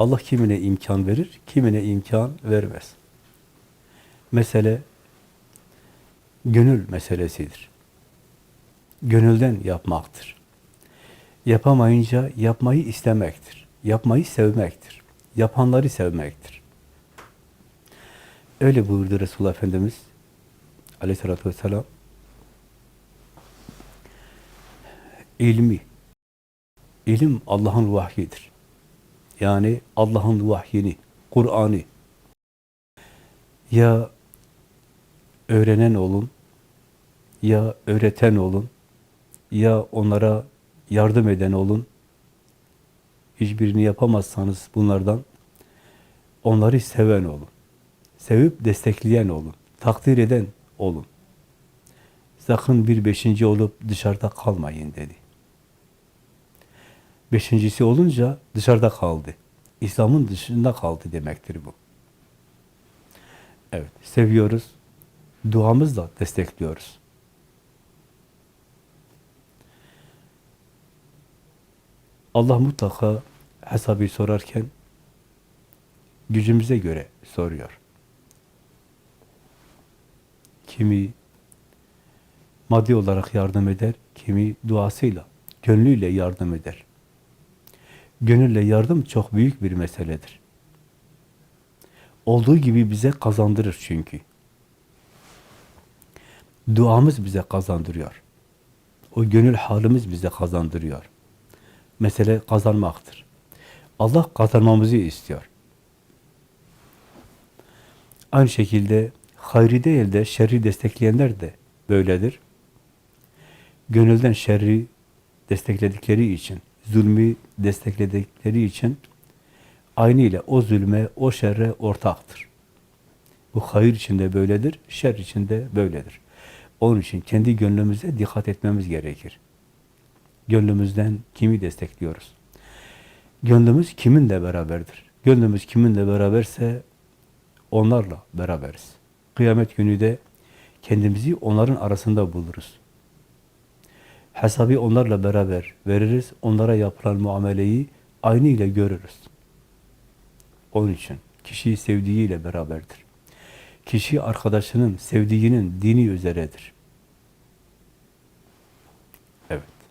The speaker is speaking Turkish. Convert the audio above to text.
Allah kimine imkan verir, kimine imkan vermez. Mesele gönül meselesidir. Gönülden yapmaktır. Yapamayınca yapmayı istemektir. Yapmayı sevmektir. Yapanları sevmektir. Öyle buyurdu Resulullah Efendimiz aleyhissalatü vesselam. İlmi, ilim Allah'ın vahyidir. Yani Allah'ın vahyini, Kur'an'ı ya öğrenen olun, ya öğreten olun, ya onlara yardım eden olun. Hiçbirini yapamazsanız bunlardan onları seven olun. Sevip destekleyen olun. Takdir eden olun. Sakın bir beşinci olup dışarıda kalmayın dedi. Beşincisi olunca dışarıda kaldı. İslam'ın dışında kaldı demektir bu. Evet, seviyoruz. Duamızla destekliyoruz. Allah mutlaka hesabı sorarken gücümüze göre soruyor. Kimi maddi olarak yardım eder, kimi duasıyla, gönlüyle yardım eder. Gönülle yardım çok büyük bir meseledir. Olduğu gibi bize kazandırır çünkü. Duamız bize kazandırıyor. O gönül halimiz bize kazandırıyor. Mesele kazanmaktır. Allah kazanmamızı istiyor. Aynı şekilde hayri değil de şerri destekleyenler de böyledir. Gönülden şerri destekledikleri için, zulmü destekledikleri için aynı ile o zulme, o şerre ortaktır. Bu hayır içinde böyledir, şer içinde böyledir. Onun için kendi gönlümüze dikkat etmemiz gerekir. Gönlümüzden kimi destekliyoruz? Gönlümüz kiminle beraberdir? Gönlümüz kiminle beraberse onlarla beraberiz. Kıyamet günü de kendimizi onların arasında buluruz. Hesabı onlarla beraber veririz. Onlara yapılan muameleyi aynı ile görürüz. Onun için kişi sevdiğiyle beraberdir. Kişi arkadaşının, sevdiğinin dini üzeredir.